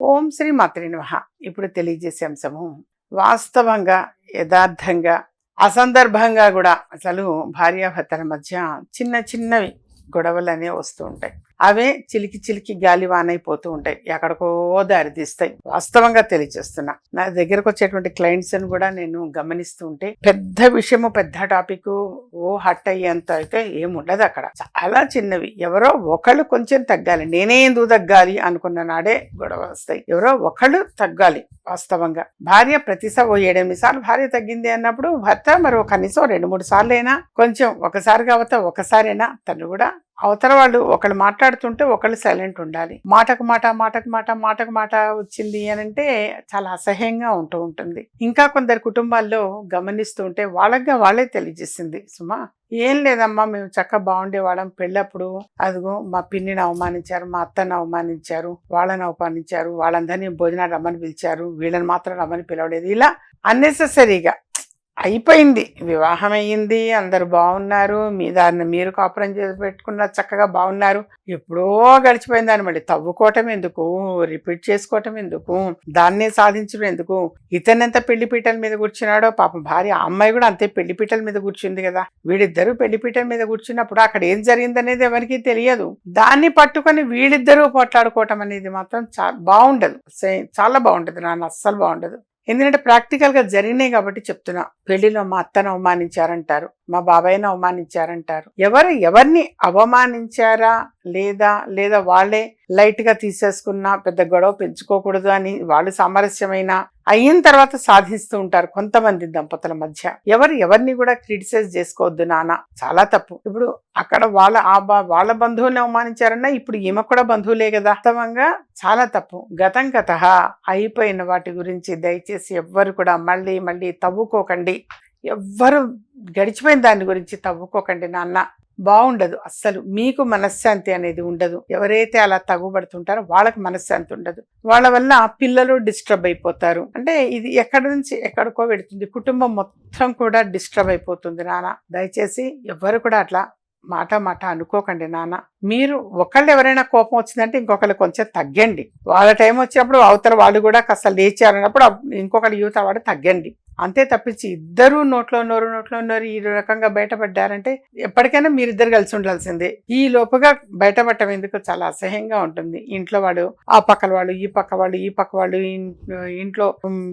ఓం శ్రీ మాత్రి ఇప్పుడు తెలియజేసే అంశము వాస్తవంగా యథార్థంగా అసందర్భంగా కూడా అసలు భార్యాభర్తల మధ్య చిన్న చిన్నవి గొడవలు అనేవి వస్తూ ఉంటాయి. అవే చిలికి చిలికి గాలివానైపోతూ ఉంటాయి. ఎక్కడికో దారి తీస్తాయి వాస్తవంగా తెలియజేస్తున్నా. నా దగ్గరకు వచ్చేటువంటి క్లయింట్స్ కూడా నేను గమనిస్తూ ఉంటే పెద్ద విషయము పెద్ద టాపిక్ ఓ హట్ అయ్యేంత అయితే ఏముండదు అక్కడ. చాలా చిన్నవి. ఎవరో ఒకళ్ళు కొంచెం తగ్గాలి. నేనే ఎందుకు తగ్గాలి అనుకున్న నాడే గొడవ వస్తాయి. ఎవరో ఒకళ్ళు తగ్గాలి వాస్తవంగా. భార్య ప్రతిసారి ఓ ఏడెనిమిది సార్లు భార్య తగ్గింది అన్నప్పుడు భర్త మరో కనీసం రెండు మూడు సార్లు అయినా కొంచెం ఒకసారి కాబట్టి ఒకసారైనా తను కూడా అవతల వాళ్ళు ఒకళ్ళు మాట్లాడుతుంటే ఒకళ్ళు సైలెంట్ ఉండాలి. మాటకు మాట మాటకు మాట మాటకు మాట వచ్చింది అని అంటే చాలా అసహ్యంగా ఉంటూ ఉంటుంది. ఇంకా కొందరు కుటుంబాల్లో గమనిస్తూ ఉంటే వాళ్ళగా వాళ్ళే తెలియజేసింది సుమా ఏం లేదమ్మా మేము చక్కగా బాగుండేవాళ్ళం. పెళ్ళప్పుడు అదిగో మా పిన్నిని అవమానించారు మా అత్తని అవమానించారు వాళ్ళని అవమానించారు వాళ్ళందరినీ భోజనాలు రమ్మని పిలిచారు వీళ్ళని మాత్రం రమ్మని పిలవలేదు. ఇలా అన్నెసెసరీగా అయిపోయింది. వివాహం అయ్యింది అందరు బాగున్నారు మీ దాన్ని మీరు కాపురం చేసి పెట్టుకున్న చక్కగా బాగున్నారు ఎప్పుడో గడిచిపోయింది దాన్ని మళ్ళీ తవ్వుకోవటం ఎందుకు? రిపీట్ చేసుకోవటం ఎందుకు? దాన్నే సాధించడం ఎందుకు? ఇతనెంత పెళ్ళి పీటల మీద కూర్చున్నాడో పాపం భార్య అమ్మాయి కూడా అంతే పెళ్ళి పీటల మీద కూర్చుంది కదా. వీడిద్దరూ పెళ్ళి పీటల మీద కూర్చున్నప్పుడు అక్కడ ఏం జరిగిందనేది ఎవరికి తెలియదు. దాన్ని పట్టుకొని వీళ్ళిద్దరూ పోట్లాడుకోవటం అనేది మాత్రం చా బాగుండదు చాలా బాగుండదు నాన్న. అస్సలు బాగుండదు ఎందుకంటే ప్రాక్టికల్గా జరిగినాయి కాబట్టి చెప్తున్నా. పెళ్ళిలో మా అత్తను అవమానించారంటారు. మా బాబాయ్ని అవమానించారంటారు. ఎవరు ఎవరిని అవమానించారా లేదా లేదా వాళ్ళే లైట్గా తీసేసుకున్నా పెద్ద గొడవ పెంచుకోకూడదు అని వాళ్ళు సామరస్యమైన అయిన తర్వాత సాధిస్తూ ఉంటారు కొంతమంది దంపతుల మధ్య. ఎవరు ఎవరిని కూడా క్రిటిసైజ్ చేసుకోవద్దు నాన్న. చాలా తప్పు. ఇప్పుడు అక్కడ వాళ్ళ ఆ వాళ్ళ బంధువుని అవమానించారన్నా ఇప్పుడు ఈమె కూడా బంధువులే కదా. వాస్తవంగా చాలా తప్పు. గతం గత అయిపోయిన వాటి గురించి దయచేసి ఎవ్వరు కూడా మళ్ళీ మళ్ళీ తవ్వుకోకండి. ఎవ్వరు గడిచిపోయిన దాని గురించి తవ్వుకోకండి నాన్న. బాగుండదు అస్సలు మీకు మనశ్శాంతి అనేది ఉండదు. ఎవరైతే అలా తగుబడుతుంటారో వాళ్ళకి మనశ్శాంతి ఉండదు. వాళ్ళ వల్ల పిల్లలు డిస్టర్బ్ అయిపోతారు. అంటే ఇది ఎక్కడి నుంచి ఎక్కడికో పెడుతుంది కుటుంబం మొత్తం కూడా డిస్టర్బ్ అయిపోతుంది నాన్న. దయచేసి ఎవ్వరు కూడా అట్లా మాట మాట అనుకోకండి నాన్న. మీరు ఒకళ్ళు ఎవరైనా కోపం వచ్చిందంటే ఇంకొకళ్ళు కొంచెం తగ్గండి. వాళ్ళ టైం వచ్చినప్పుడు అవతల వాళ్ళు కూడా కాస్త లేచారు అన్నప్పుడు ఇంకొకటి యూత్ వాడు తగ్గండి. అంతే తప్పించి ఇద్దరు నోట్లో నోరు నోట్లో నోరు ఈ రకంగా బయటపడ్డారంటే ఎప్పటికైనా మీరిద్దరు కలిసి ఉండాల్సిందే. ఈ లోపుగా బయటపడటం ఎందుకు చాలా అసహ్యంగా ఉంటుంది. ఇంట్లో వాడు ఆ పక్కల వాళ్ళు ఈ పక్క వాళ్ళు ఈ పక్క వాళ్ళు ఇంట్లో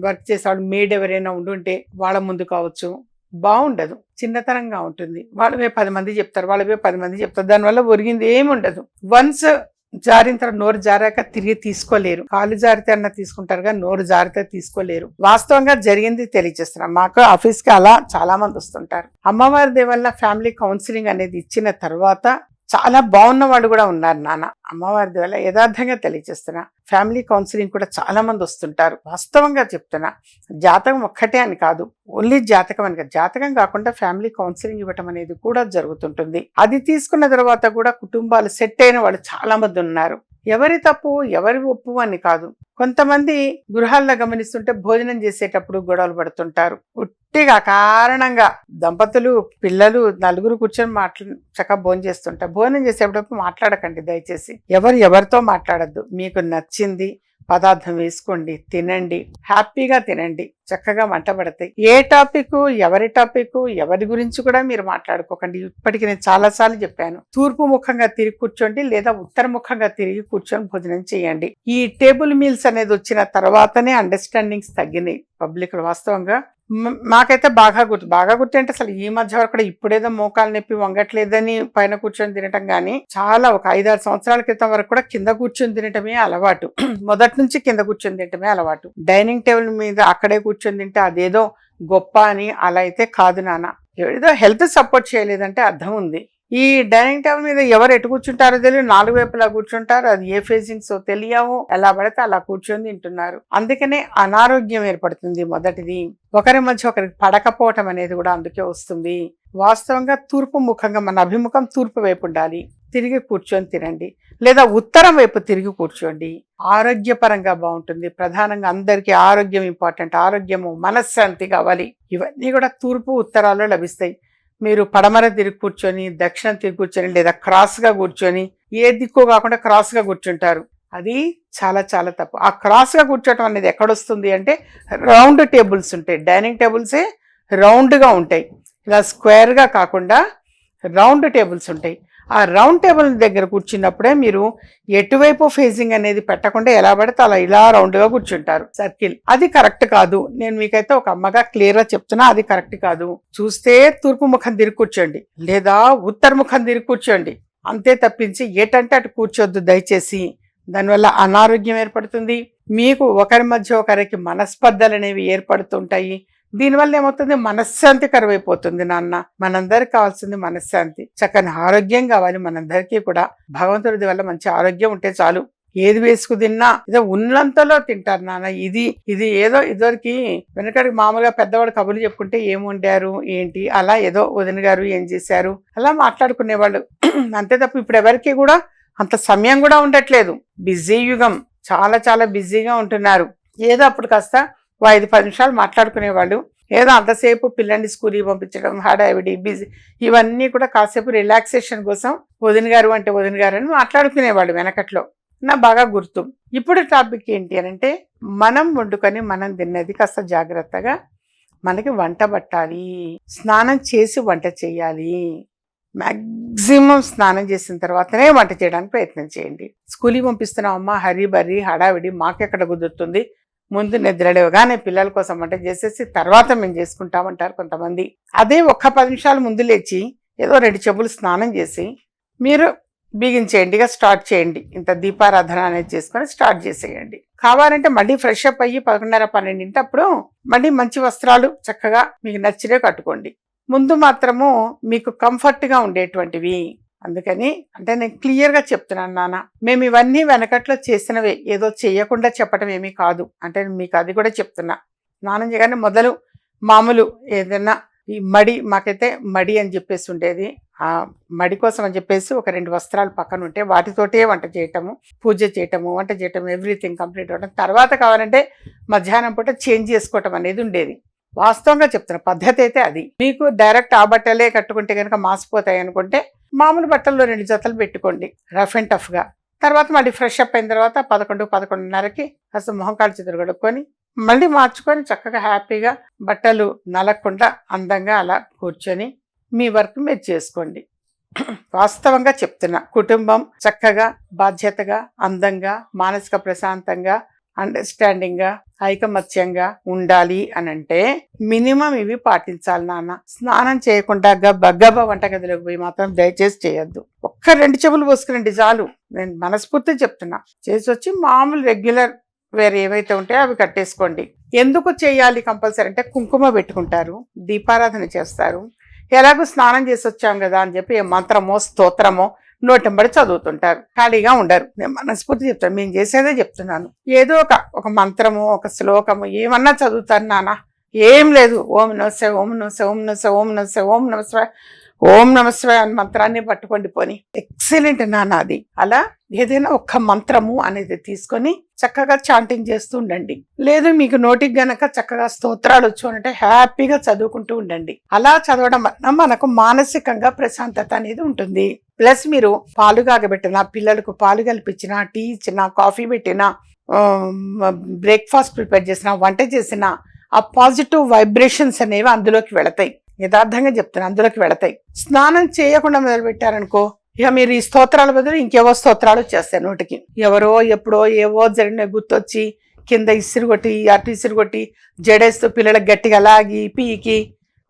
వర్క్ చేసేవాళ్ళు మేడ్ ఎవరైనా ఉండుంటే వాళ్ళ ముందు కావచ్చు. బాగుండదు. చిన్నతనంగా ఉంటుంది. వాళ్ళవే పది మంది చెప్తారు వాళ్ళవే పది మంది చెప్తారు. దానివల్ల ఒరిగింది ఏమి ఉండదు వన్స్ జారిన తర్వాత నోరు జారాక తిరిగి తీసుకోలేరు. కాలు జారితే అన్న తీసుకుంటారు కానీ నోరు జారితే తీసుకోలేరు. వాస్తవంగా జరిగింది తెలియజేస్తున్నాం. మాకు ఆఫీస్కి అలా చాలా మంది వస్తుంటారు. అమ్మవారి దేవల్ల ఫ్యామిలీ కౌన్సిలింగ్ అనేది ఇచ్చిన తర్వాత చాలా బాగున్న వాళ్ళు కూడా ఉన్నారు నాన్న. అమ్మవారి ద్వారా యథార్థంగా తెలియజేస్తున్నా. ఫ్యామిలీ కౌన్సిలింగ్ కూడా చాలా మంది వస్తుంటారు. వాస్తవంగా చెప్తున్నా జాతకం ఒక్కటే అని కాదు ఓన్లీ జాతకం అని కాదు. జాతకం కాకుండా ఫ్యామిలీ కౌన్సిలింగ్ ఇవ్వటం అనేది కూడా జరుగుతుంటుంది. అది తీసుకున్న తర్వాత కూడా కుటుంబాలు సెట్ అయిన వాళ్ళు చాలా మంది ఉన్నారు. ఎవరి తప్పు ఎవరి ఒప్పు అని కాదు. కొంతమంది గృహాల్లో గమనిస్తుంటే భోజనం చేసేటప్పుడు గొడవలు పడుతుంటారు. ఉట్టిగా కారణంగా దంపతులు పిల్లలు నలుగురు కూర్చొని మాట్లా చక్కగా భోజనం చేస్తుంటారు. భోజనం చేసేటప్పుడు మాట్లాడకండి దయచేసి. ఎవరు ఎవరితో మాట్లాడద్దు. మీకు నచ్చింది పదార్థం వేసుకోండి తినండి హ్యాపీగా తినండి చక్కగా మంట పడతాయి. ఏ టాపిక్ ఎవరి టాపిక్ ఎవరి గురించి కూడా మీరు మాట్లాడుకోకండి. ఇప్పటికి నేను చాలాసార్లు చెప్పాను. తూర్పు ముఖంగా తిరిగి కూర్చోండి లేదా ఉత్తర ముఖంగా తిరిగి కూర్చొని భోజనం చేయండి. ఈ టేబుల్ మీల్స్ అనేది వచ్చిన తర్వాతనే అండర్స్టాండింగ్స్ తగ్గినాయి. పబ్లిక్ వాస్తవంగా మాకైతే బాగా గుర్తు బాగా గుర్తు అంటే అసలు ఈ మధ్య వరకు కూడా ఇప్పుడేదో మోకాలు నొప్పి వంగట్లేదని పైన కూర్చొని తినటం కానీ చాలా ఒక ఐదారు సంవత్సరాల క్రితం వరకు కూడా కింద కూర్చొని తినటమే అలవాటు. మొదటి నుంచి కింద కూర్చొని తినటమే అలవాటు. డైనింగ్ టేబుల్ మీద అక్కడే కూర్చొని తింటే అదేదో గొప్ప అని అలా అయితే కాదు నాన్న. ఏదో హెల్త్ సపోర్ట్ చేయలేదంటే అర్థం ఉంది. ఈ డైనింగ్ టేబుల్ మీద ఎవరు ఎటు కూర్చుంటారో తెలియదు. నాలుగు వైపులా కూర్చుంటారు. అది ఏ ఫేసింగ్స్ తెలియవు. ఎలా పడితే అలా కూర్చొని తింటున్నారు. అందుకనే అనారోగ్యం ఏర్పడుతుంది మొదటిది. ఒకరి మధ్య ఒకరికి పడకపోవటం అనేది కూడా అందుకే వస్తుంది. వాస్తవంగా తూర్పు ముఖంగా మన అభిముఖం తూర్పు వైపు ఉండాలి. తిరిగి కూర్చొని తినండి. లేదా ఉత్తరం వైపు తిరిగి కూర్చోండి. ఆరోగ్యపరంగా బాగుంటుంది. ప్రధానంగా అందరికీ ఆరోగ్యం ఇంపార్టెంట్. ఆరోగ్యము మనశ్శాంతి కావాలి. ఇవన్నీ కూడా తూర్పు ఉత్తరాల్లో లభిస్తాయి. మీరు పడమర తిరిగి కూర్చొని దక్షిణ తిరిగి కూర్చొని లేదా క్రాస్గా కూర్చొని ఏ దిక్కు కాకుండా క్రాస్గా కూర్చుంటారు. అది చాలా చాలా తప్పు. ఆ క్రాస్గా కూర్చోవటం అనేది ఎక్కడొస్తుంది అంటే రౌండ్ టేబుల్స్ ఉంటాయి. డైనింగ్ టేబుల్సే రౌండ్గా ఉంటాయి. ఇలా స్క్వేర్గా కాకుండా రౌండ్ టేబుల్స్ ఉంటాయి. ఆ రౌండ్ టేబుల్ దగ్గర కూర్చున్నప్పుడే మీరు ఎటువైపు ఫేసింగ్ అనేది పెట్టకుండా ఎలా పడితే అలా ఇలా రౌండ్గా కూర్చుంటారు. సర్కిల్. అది కరెక్ట్ కాదు. నేను మీకైతే ఒక అమ్మగా క్లియర్గా చెప్తున్నా అది కరెక్ట్ కాదు. చూస్తే తూర్పు ముఖం తిరిగి కూర్చోండి. లేదా ఉత్తర ముఖం తిరిగి కూర్చోండి. అంతే తప్పించి ఏటంటే అటు కూర్చోద్దు దయచేసి. దానివల్ల అనారోగ్యం ఏర్పడుతుంది. మీకు ఒకరి మధ్య ఒకరికి మనస్పర్ధలు అనేవి ఏర్పడుతుంటాయి. దీనివల్ల ఏమవుతుంది? మనశ్శాంతి కరువైపోతుంది నాన్న. మనందరికి కావాల్సింది మనశ్శాంతి. చక్కని ఆరోగ్యం కావాలి మనందరికీ కూడా. భగవంతుడి వల్ల మంచి ఆరోగ్యం ఉంటే చాలు. ఏది వేసుకు తిన్నా ఏదో ఉన్నంతలో తింటారు నాన్న. ఇది ఇది ఏదో ఇదివరకు వెనకడికి మామూలుగా పెద్దవాడు కబుర్లు చెప్పుకుంటే ఏం వండారు ఏంటి? అలా ఏదో వదిన గారు ఏం చేశారు? అలా మాట్లాడుకునేవాళ్ళు. అంతే తప్ప ఇప్పుడు ఎవరికి కూడా అంత సమయం కూడా ఉండట్లేదు. బిజీ యుగం. చాలా చాలా బిజీగా ఉంటున్నారు. ఏదో అప్పుడు కాస్త ఐదు పది నిమిషాలు మాట్లాడుకునేవాళ్ళు. ఏదో అంతసేపు పిల్లల్ని స్కూల్కి పంపించడం హడావిడి బిజీ ఇవన్నీ కూడా కాసేపు రిలాక్సేషన్ కోసం వదిన గారు అంటే వదిన గారు అని మాట్లాడుకునేవాళ్ళు వెనకట్లో. నా బాగా గుర్తు. ఇప్పుడు టాపిక్ ఏంటి అని అంటే మనం వండుకొని మనం తిన్నది కాస్త జాగ్రత్తగా మనకి వంట పట్టాలి. స్నానం చేసి వంట చేయాలి. మ్యాక్సిమం స్నానం చేసిన తర్వాతనే వంట చేయడానికి ప్రయత్నం చేయండి. స్కూల్కి పంపిస్తున్నాం అమ్మ హరి బర్రీ హడావిడి మాకెక్కడ కుదురుతుంది? ముందు నిద్రలేవగానే పిల్లల కోసం వంట చేసేసి తర్వాత మేము చేసుకుంటామంటారు కొంతమంది. అదే ఒక్క పది నిమిషాలు ముందు లేచి ఏదో రెండు చెబులు స్నానం చేసి మీరు బిగించేయండి ఇక స్టార్ట్ చేయండి. ఇంత దీపారాధన అనేది చేసుకొని స్టార్ట్ చేసేయండి. కావాలంటే మళ్ళీ ఫ్రెష్ అప్ అయ్యి పదకొండున్నర పన్నెండింటి అప్పుడు మళ్ళీ మంచి వస్త్రాలు చక్కగా మీకు నచ్చినవి కట్టుకోండి. ముందు మాత్రము మీకు కంఫర్ట్గా ఉండేటువంటివి అందుకని అంటే నేను క్లియర్గా చెప్తున్నాను నాన్న. మేము ఇవన్నీ వెనకట్లో చేసినవే. ఏదో చేయకుండా చెప్పడం ఏమీ కాదు. అంటే మీకు అది కూడా చెప్తున్నా. స్నానం చేయగానే మొదలు మామూలు ఏదైనా ఈ మడి మాకైతే మడి అని చెప్పేసి ఉండేది. ఆ మడి కోసం అని చెప్పేసి ఒక రెండు వస్త్రాలు పక్కన ఉంటే వాటితోటే వంట చేయటము పూజ చేయటము వంట చేయటం ఎవ్రీథింగ్ కంప్లీట్ అవ్వడం తర్వాత కావాలంటే మధ్యాహ్నం పూట చేంజ్ చేసుకోవటం అనేది ఉండేది. వాస్తవంగా చెప్తున్నా పద్ధతి అయితే అది. మీకు డైరెక్ట్ ఆ బట్టలే కట్టుకుంటే కనుక మాసిపోతాయి అనుకుంటే మామూలు బట్టల్లో రెండు జతలు పెట్టుకోండి రఫ్ అండ్ టఫ్గా తర్వాత మళ్ళీ ఫ్రెష్ అప్ అయిన తర్వాత పదకొండు పదకొండున్నరకి కాస్త మొహం కాలు చేతులు కడుక్కొని మళ్ళీ మార్చుకొని చక్కగా హ్యాపీగా బట్టలు నలకుండా అందంగా అలా కూర్చొని మీ వర్క్ మీరు చేసుకోండి. వాస్తవంగా చెప్తున్నా కుటుంబం చక్కగా బాధ్యతగా అందంగా మానసిక ప్రశాంతంగా అండర్స్టాండింగ్గా ఐకమత్యంగా ఉండాలి అని అంటే మినిమం ఇవి పాటించాలి నాన్న. స్నానం చేయకుండా గబ్బ గబ్బ వంటగదిలోకి పోయి మాత్రం దయచేసి చేయొద్దు. ఒక్క రెండు చెవులు పోసుకురండి చాలు. నేను మనస్ఫూర్తి చెప్తున్నా. చేసి వచ్చి మామూలు రెగ్యులర్ వేరే ఏవైతే ఉంటాయో అవి కట్టేసుకోండి. ఎందుకు చేయాలి కంపల్సరీ అంటే కుంకుమ పెట్టుకుంటారు దీపారాధన చేస్తారు. ఎలాగో స్నానం చేసి వచ్చాం కదా అని చెప్పి ఏ మంత్రమో స్తోత్రమో నోటెంబడి చదువుతుంటారు. ఖాళీగా ఉండరు. నేను మనస్ఫూర్తి చెప్తాను. మేము చేసేదే చెప్తున్నాను. ఏదో ఒక ఒక మంత్రము ఒక శ్లోకము ఏమన్నా చదువుతారు నాన్న ఏం లేదు. ఓం నమస్తే ఓం నమస్తే ఓం నమస్తే ఓం నమస్తే ఓం నమస్తే ఓం నమస్తే అని మంత్రాన్ని పట్టుకోండి పోని. ఎక్సలెంట్ నాన్న అది. అలా ఏదైనా ఒక్క మంత్రము అనేది తీసుకొని చక్కగా చాంటింగ్ చేస్తూ ఉండండి. లేదు మీకు నోటికి గనక చక్కగా స్తోత్రాలు వచ్చు అంటే హ్యాపీగా చదువుకుంటూ ఉండండి. అలా చదవడం వలన మనకు మానసికంగా ప్రశాంతత అనేది ఉంటుంది. ప్లస్ మీరు పాలు కాగబెట్టిన పిల్లలకు పాలు కల్పించిన టీ ఇచ్చిన కాఫీ పెట్టిన బ్రేక్ఫాస్ట్ ప్రిపేర్ చేసిన వంట చేసిన ఆ పాజిటివ్ వైబ్రేషన్స్ అనేవి అందులోకి వెళతాయి. యథార్థంగా చెప్తున్నా అందులోకి వెళతాయి. స్నానం చేయకుండా మొదలుపెట్టారనుకో ఇక మీరు ఈ స్తోత్రాల బదులు ఇంకేవో స్తోత్రాలు వచ్చేస్తాయి నోటికి. ఎవరో ఎప్పుడో ఏవో జరిగిన గుర్తొచ్చి కింద ఇసురు కొట్టి అటు ఇసురు కొట్టి జడేస్తూ పిల్లలకు గట్టిగా లాగి పీకి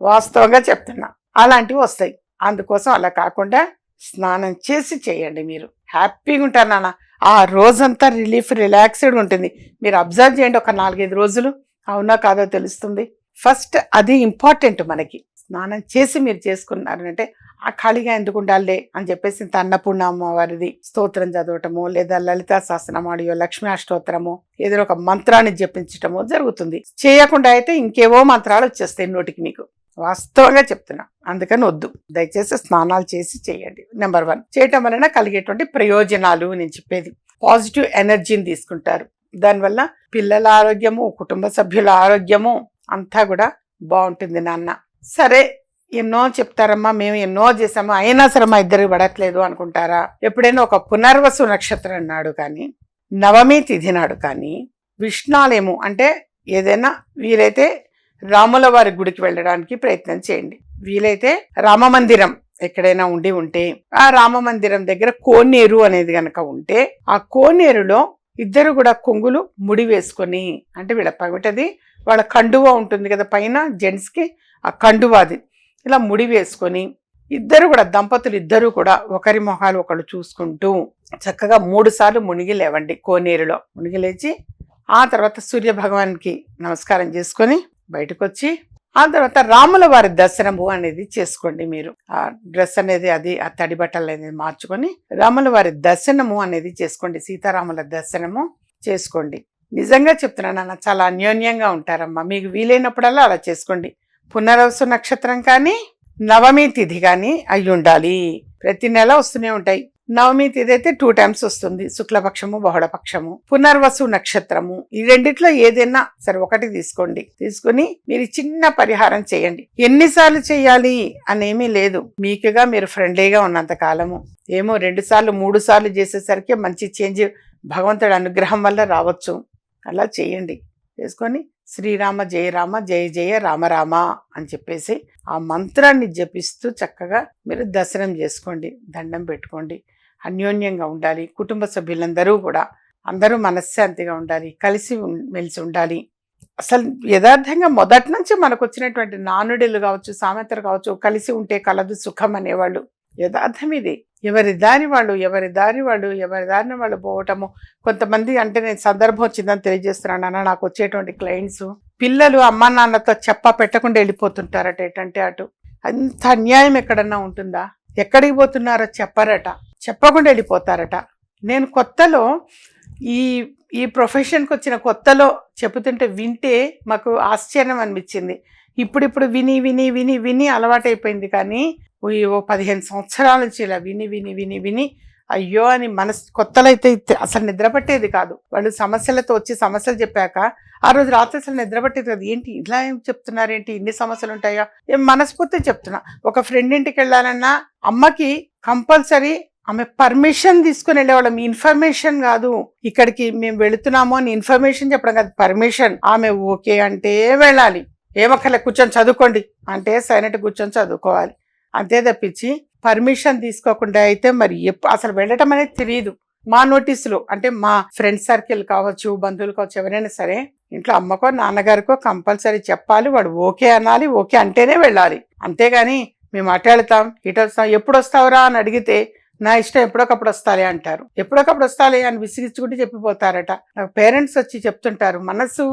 వాస్తవంగా చెప్తున్నా. అలాంటివి వస్తాయి. అందుకోసం అలా కాకుండా స్నానం చేసి చేయండి మీరు. హ్యాపీగా ఉంటారు నాన్న. ఆ రోజంతా రిలీఫ్ రిలాక్స్డ్ ఉంటుంది. మీరు అబ్జర్వ్ చేయండి ఒక నాలుగైదు రోజులు. అవునా కాదో తెలుస్తుంది. ఫస్ట్ అది ఇంపార్టెంట్ మనకి. స్నానం చేసి మీరు చేసుకున్నారు అంటే ఆ ఖాళీగా ఎందుకు ఉండాలే? అని చెప్పేసి ఇంత అన్నపూర్ణ అమ్మవారిది స్తోత్రం చదవటము లేదా లలితా సహస్రనామాడియో లక్ష్మీ అష్టోత్తరము ఏదో ఒక మంత్రాన్ని జపించటము జరుగుతుంది. చేయకుండా అయితే ఇంకేవో మంత్రాలు వచ్చేస్తాయి నోటికి మీకు. వాస్తవంగా చెప్తున్నా. అందుకని వద్దు. దయచేసి స్నానాలు చేసి చేయండి. నెంబర్ వన్ చేయటం వలన కలిగేటువంటి ప్రయోజనాలు నేను చెప్పేది. పాజిటివ్ ఎనర్జీని తీసుకుంటారు. దానివల్ల పిల్లల ఆరోగ్యము కుటుంబ సభ్యుల ఆరోగ్యము అంతా కూడా బాగుంటుంది నాన్న. సరే ఎన్నో చెప్తారమ్మా మేము ఎన్నో చేసాము అయినా సరే మా ఇద్దరికి పడట్లేదు అనుకుంటారా? ఎప్పుడైనా ఒక పునర్వసు నక్షత్రం అన్నాడు కానీ నవమి తిథి నాడు కానీ విష్ణాలయము అంటే ఏదైనా వీలైతే రాముల వారి గుడికి వెళ్ళడానికి ప్రయత్నం చేయండి. వీలైతే రామ మందిరం ఎక్కడైనా ఉండి ఉంటే ఆ రామ మందిరం దగ్గర కోనేరు అనేది గనక ఉంటే ఆ కోనేరులో ఇద్దరు కూడా కొంగులు ముడి వేసుకొని అంటే వీళ్ళ పమిటది వాళ్ళ కండువా ఉంటుంది కదా పైన జెంట్స్కి ఆ కండువాది. ఇలా ముడి వేసుకొని ఇద్దరు కూడా దంపతులు ఇద్దరు కూడా ఒకరి మొహాలు ఒకళ్ళు చూసుకుంటూ చక్కగా మూడు సార్లు మునిగి లేవండి కోనేరులో. మునిగి లేచి ఆ తర్వాత సూర్య భగవాన్కి నమస్కారం చేసుకొని బయటకు వచ్చి ఆ తర్వాత రాముల వారి దర్శనము అనేది చేసుకోండి మీరు. ఆ డ్రెస్ అనేది అది ఆ తడి బట్టలు అనేది మార్చుకొని రాముల వారి దర్శనము అనేది చేసుకోండి. సీతారాముల దర్శనము చేసుకోండి. నిజంగా చెప్తున్నాను అన్న చాలా అన్యోన్యంగా ఉంటారమ్మా. మీకు వీలైనప్పుడల్లా అలా చేసుకోండి. పునరవసు నక్షత్రం కానీ నవమి తిథి కానీ అయి ఉండాలి ప్రతి నెల వస్తూనే ఉంటాయి. నవమి తిథి అయితే టూ టైమ్స్ వస్తుంది. శుక్లపక్షము బహుళపక్షము పునర్వసు నక్షత్రము. ఈ రెండిట్లో ఏదైనా సరే ఒకటి తీసుకోండి. తీసుకుని మీరు చిన్న పరిహారం చేయండి. ఎన్నిసార్లు చేయాలి అనేమీ లేదు. మీకుగా మీరు ఫ్రెండ్లీగా ఉన్నంత కాలము. ఏమో రెండు సార్లు మూడు సార్లు చేసేసరికి మంచి చేంజ్ భగవంతుడి అనుగ్రహం వల్ల రావచ్చు. అలా చేయండి. చేసుకొని శ్రీరామ జయ రామ జయ జయ రామరామ అని చెప్పేసి ఆ మంత్రాన్ని జపిస్తూ చక్కగా మీరు దర్శనం చేసుకోండి. దండం పెట్టుకోండి. అన్యోన్యంగా ఉండాలి. కుటుంబ సభ్యులందరూ కూడా అందరూ మనశ్శాంతిగా ఉండాలి. కలిసి ఉం- మెలిసి ఉండాలి. అసలు యథార్థంగా మొదటి నుంచి మనకు వచ్చినటువంటి నానుడులు కావచ్చు సామెతలు కావచ్చు కలిసి ఉంటే కలదు సుఖం అనేవాళ్ళు. యథార్థం ఇది. ఎవరి దారి వాళ్ళు ఎవరి దారి వాళ్ళు ఎవరి దారిని వాళ్ళు పోవటము. కొంతమంది అంటే నేను సందర్భం వచ్చిందని తెలియజేస్తున్నాను అన్న నాకు వచ్చేటువంటి క్లయింట్స్ పిల్లలు అమ్మా నాన్నతో చెప్ప పెట్టకుండా వెళ్ళిపోతుంటారట ఏంటంటే అటు. అంత అన్యాయం ఎక్కడన్నా ఉంటుందా? ఎక్కడికి పోతున్నారో చెప్పరట. చెప్పకుండా వెళ్ళిపోతారట. నేను కొత్తలో ఈ ఈ ప్రొఫెషన్కి వచ్చిన కొత్తలో చెబుతుంటే వింటే మాకు ఆశ్చర్యం అనిపించింది. ఇప్పుడిప్పుడు విని విని విని విని అలవాటైపోయింది కానీ ఓ పదిహేను సంవత్సరాల నుంచి ఇలా విని విని విని విని అయ్యో అని మనసు కొత్తలో అయితే అసలు నిద్రపట్టేది కాదు. వాళ్ళు సమస్యలతో వచ్చి సమస్యలు చెప్పాక ఆ రోజు రాత్రి అసలు నిద్రపట్టేది కాదు. ఏంటి ఇలా ఏం చెప్తున్నారు ఏంటి ఇన్ని సమస్యలు ఉంటాయా? ఏం మనస్ఫూర్తి చెప్తున్నా. ఒక ఫ్రెండ్ ఇంటికి వెళ్ళాలన్నా అమ్మకి కంపల్సరీ ఆమె పర్మిషన్ తీసుకుని వెళ్ళేవాళ్ళం. ఇన్ఫర్మేషన్ కాదు. ఇక్కడికి మేము వెళుతున్నాము అని ఇన్ఫర్మేషన్ చెప్పడం కాదు. పర్మిషన్ ఆమె ఓకే అంటే వెళ్ళాలి. ఏమక్కర్లే కూర్చొని చదువుకోండి అంటే సైలెంట్ కూర్చొని చదువుకోవాలి. అంతే తప్పించి పర్మిషన్ తీసుకోకుండా అయితే మరి ఎప్పు అసలు వెళ్ళటం అనేది తెలియదు మా నోటీసులు అంటే మా ఫ్రెండ్ సర్కిల్ కావచ్చు బంధువులు కావచ్చు ఎవరైనా సరే ఇంట్లో అమ్మకో నాన్నగారికో కంపల్సరీ చెప్పాలి. వాడు ఓకే అనాలి. ఓకే అంటేనే వెళ్ళాలి. అంతేగాని మేము అటు వెళ్తాం ఇటు వస్తాం ఎప్పుడు వస్తావురా అని అడిగితే నా ఇష్టం ఎప్పుడొకప్పుడు వస్తాలే అంటారు. ఎప్పుడొకప్పుడు వస్తాలే అని విసిగించుకుంటూ చెప్పిపోతారట. నాకు పేరెంట్స్ వచ్చి చెప్తుంటారు మనసు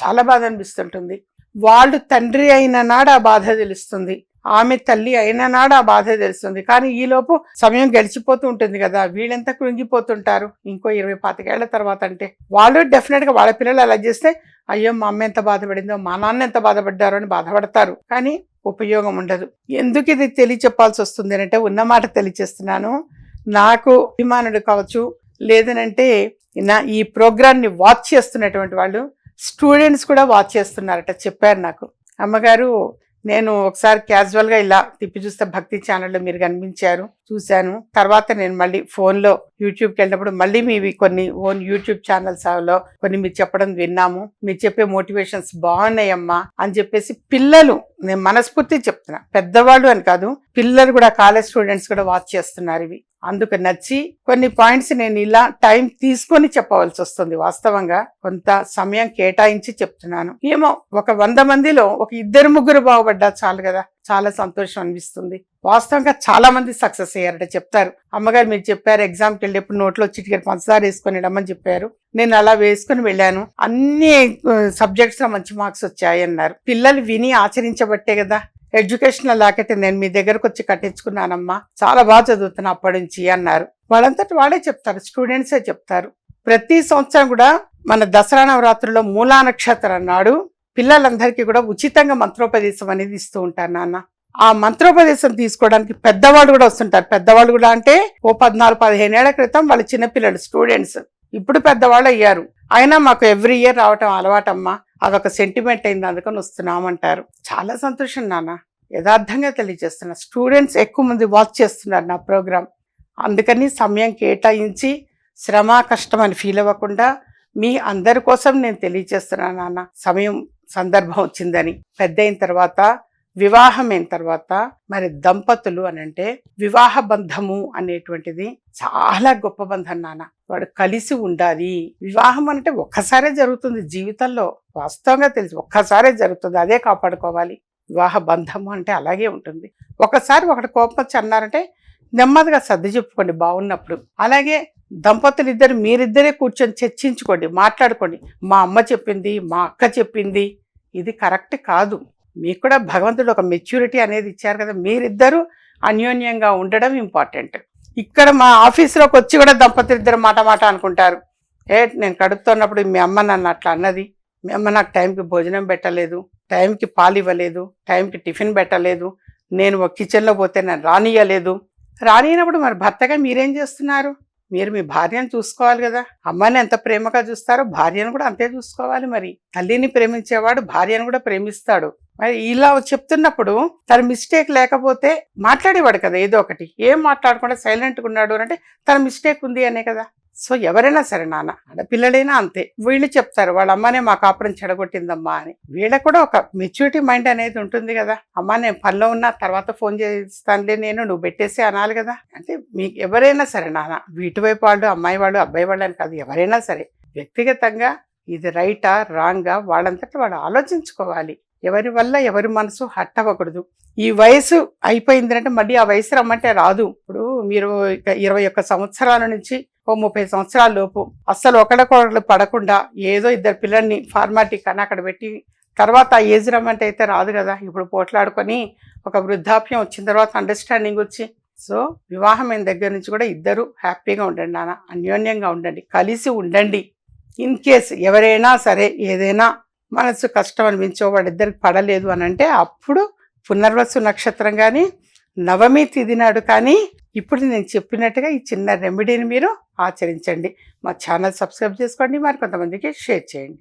చాలా బాధ అనిపిస్తుంటుంది. వాళ్ళు తండ్రి అయిన నాడు ఆ బాధ తెలుస్తుంది. ఆమె తల్లి అయిన నాడు ఆ బాధ తెలుస్తుంది. కానీ ఈలోపు సమయం గడిచిపోతూ ఉంటుంది కదా వీళ్ళెంత కృంగిపోతుంటారు? ఇంకో ఇరవై పాతికేళ్ళ తర్వాత అంటే వాళ్ళు డెఫినెట్గా వాళ్ళ పిల్లలు అలా చేస్తే అయ్యో మా అమ్మ ఎంత బాధపడిందో మా నాన్న ఎంత బాధపడ్డారో అని బాధపడతారు. కానీ ఉపయోగం ఉండదు. ఎందుకు ఇది తెలియచెప్పాల్సి వస్తుంది అంటే ఉన్నమాట తెలియచేస్తున్నాను. నాకు అభిమానుడు కావచ్చు లేదనంటే నా ఈ ప్రోగ్రామ్ని వాచ్ చేస్తున్నటువంటి వాళ్ళు స్టూడెంట్స్ కూడా వాచ్ చేస్తున్నారట చెప్పారు నాకు. అమ్మగారు నేను ఒకసారి క్యాజువల్గా ఇలా తిప్పి చూస్తే భక్తి ఛానల్లో మీరు కనిపించారు చూశాను. తర్వాత నేను మళ్ళీ ఫోన్లో యూట్యూబ్కి వెళ్ళినప్పుడు మళ్ళీ మీవి కొన్ని ఓన్ యూట్యూబ్ ఛానల్స్లో కొన్ని మీరు చెప్పడం విన్నాము. మీరు చెప్పే మోటివేషన్స్ బాగున్నాయమ్మా అని చెప్పేసి పిల్లలు నేను మనస్ఫూర్తి చెప్తున్నా. పెద్దవాళ్ళు అని కాదు పిల్లలు కూడా కాలేజ్ స్టూడెంట్స్ కూడా వాచ్ చేస్తున్నారు ఇవి. అందుకు నచ్చి కొన్ని పాయింట్స్ నేను ఇలా టైం తీసుకొని చెప్పవలసి వస్తుంది. వాస్తవంగా కొంత సమయం కేటాయించి చెప్తున్నాను. ఏమో ఒక వంద మందిలో ఒక ఇద్దరు ముగ్గురు బాగుపడ్డా చాలు కదా. చాలా సంతోషం అనిపిస్తుంది. వాస్తవంగా చాలా మంది సక్సెస్ అయ్యారట చెప్తారు. అమ్మగారు మీరు చెప్పారు ఎగ్జామ్కి వెళ్ళేప్పుడు నోట్లో చిటికెట్ పంచదార వేసుకొని రమ్మని చెప్పారు. నేను అలా వేసుకొని వెళ్ళాను. అన్ని సబ్జెక్ట్స్లో మంచి మార్క్స్ వచ్చాయి అన్నారు పిల్లలు విని ఆచరించబట్టే కదా. ఎడ్యుకేషనల్ లాకైతే నేను మీ దగ్గరకు వచ్చి కట్టించుకున్నానమ్మా. చాలా బాగా చదువుతున్నా అప్పటి నుంచి అన్నారు. వాళ్ళంతటి వాళ్ళే చెప్తారు స్టూడెంట్సే చెప్తారు. ప్రతి సంవత్సరం కూడా మన దసరా నవరాత్రుల్లో మూలా నక్షత్రం నాడు పిల్లలందరికీ కూడా ఉచితంగా మంత్రోపదేశం అనేది ఇస్తూ ఉంటారు నాన్న. ఆ మంత్రోపదేశం తీసుకోవడానికి పెద్దవాళ్ళు కూడా వస్తుంటారు. పెద్దవాళ్ళు కూడా అంటే ఓ పద్నాలుగు పదిహేను ఏళ్ళ క్రితం వాళ్ళు చిన్నపిల్లలు స్టూడెంట్స్ ఇప్పుడు పెద్దవాళ్ళు అయ్యారు. అయినా మాకు ఎవ్రీ ఇయర్ రావటం అలవాటమ్మా. అదొక సెంటిమెంట్ అయింది. అందుకని వస్తున్నామంటారు. చాలా సంతోషం నాన్న. యథార్థంగా తెలియజేస్తున్నా. స్టూడెంట్స్ ఎక్కువ మంది వాచ్ చేస్తున్నారు నా ప్రోగ్రాం అందుకని సమయం కేటాయించి శ్రమ కష్టం అని ఫీల్ అవ్వకుండా మీ అందరి కోసం నేను తెలియజేస్తున్నాను నాన్న. సమయం సందర్భం వచ్చిందని. పెద్ద అయిన తర్వాత వివాహం అయిన తర్వాత మరి దంపతులు అని అంటే వివాహ బంధము అనేటువంటిది చాలా గొప్ప బంధం నాన్న. వాడు కలిసి ఉండాలి. వివాహం అంటే ఒక్కసారే జరుగుతుంది జీవితంలో. వాస్తవంగా తెలుసు ఒక్కసారే జరుగుతుంది. అదే కాపాడుకోవాలి. వివాహ బంధము అంటే అలాగే ఉంటుంది. ఒకసారి ఒకటి కోపం వచ్చి అన్నారంటే నెమ్మదిగా సర్ది చెప్పుకోండి బాగున్నప్పుడు అలాగే దంపతులు ఇద్దరు మీరిద్దరే కూర్చొని చర్చించుకోండి మాట్లాడుకోండి. మా అమ్మ చెప్పింది మా అక్క చెప్పింది. ఇది కరెక్ట్ కాదు. మీకు కూడా భగవంతుడు ఒక మెచ్యూరిటీ అనేది ఇచ్చారు కదా మీరిద్దరూ అన్యోన్యంగా ఉండడం ఇంపార్టెంట్ ఇక్కడ మా ఆఫీస్లోకి వచ్చి కూడా దంపతులు ఇద్దరు మాట మాట అనుకుంటారు. ఏ నేను కడుపుతున్నప్పుడు మీ అమ్మ నన్ను అట్లా అన్నది. మీ అమ్మ నాకు టైంకి భోజనం పెట్టలేదు టైంకి పాలు ఇవ్వలేదు టైంకి టిఫిన్ పెట్టలేదు నేను ఒక కిచెన్లో పోతే నేను రానియలేదు రానియనప్పుడు మరి భర్తగా మీరేం చేస్తున్నారు? మీరు మీ భార్యను చూసుకోవాలి కదా. అమ్మాయిని ఎంత ప్రేమగా చూస్తారో భార్యను కూడా అంతే చూసుకోవాలి మరి. తల్లిని ప్రేమించేవాడు భార్యను కూడా ప్రేమిస్తాడు. మరి ఇలా చెప్తున్నప్పుడు తన మిస్టేక్ లేకపోతే మాట్లాడేవాడు కదా ఏదో ఒకటి. ఏం మాట్లాడకుండా సైలెంట్గా ఉన్నాడు అంటే తన మిస్టేక్ ఉంది అనే కదా. సో ఎవరైనా సరే నాన్న ఆడపిల్లలైనా అంతే. వీళ్ళు చెప్తారు వాళ్ళ అమ్మనే మా కాపురం చెడగొట్టిందమ్మా అని. వీళ్ళ కూడా ఒక మెచ్యూరిటీ మైండ్ అనేది ఉంటుంది కదా. అమ్మా నేను పనిలో ఉన్నా తర్వాత ఫోన్ చేస్తానులే నేను నువ్వు పెట్టేసి అనాలి కదా. అంటే మీకు ఎవరైనా సరే నాన్న వీటివైపు వాళ్ళు అమ్మాయి వాళ్ళు అబ్బాయి వాళ్ళు అని కాదు ఎవరైనా సరే వ్యక్తిగతంగా ఇది రైటా రాంగా వాళ్ళంతటా వాళ్ళు ఆలోచించుకోవాలి. ఎవరి వల్ల ఎవరి మనసు హట్ అవ్వకూడదు. ఈ వయసు అయిపోయిందంటే మళ్ళీ ఆ వయసు రమ్మంటే రాదు. ఇప్పుడు మీరు ఇరవై ఒక్క సంవత్సరాల నుంచి ఓ ముప్పై సంవత్సరాల లోపు అస్సలు ఒకళ్ళకొకళ్ళు పడకుండా ఏదో ఇద్దరు పిల్లల్ని ఫార్మాలిటీ కానీ అక్కడ పెట్టి తర్వాత ఆ ఏజ్ రమ్మంటే అయితే రాదు కదా. ఇప్పుడు పోట్లాడుకొని ఒక వృద్ధాప్యం వచ్చిన తర్వాత అండర్స్టాండింగ్ వచ్చి సో వివాహమైన దగ్గర నుంచి కూడా ఇద్దరు హ్యాపీగా ఉండండి నాన్న అన్యోన్యంగా ఉండండి కలిసి ఉండండి. ఇన్ కేస్ ఎవరైనా సరే ఏదైనా మనసు కష్టం అనిపించో వాళ్ళిద్దరికి పడలేదు అని అంటే అప్పుడు పునర్వసు నక్షత్రం కానీ నవమి తిది నాడు కానీ ఇప్పుడు నేను చెప్పినట్టుగా ఈ చిన్న రెమెడీని మీరు ఆచరించండి. మా ఛానల్ సబ్స్క్రైబ్ చేసుకోండి. మరి కొంతమందికి షేర్ చేయండి.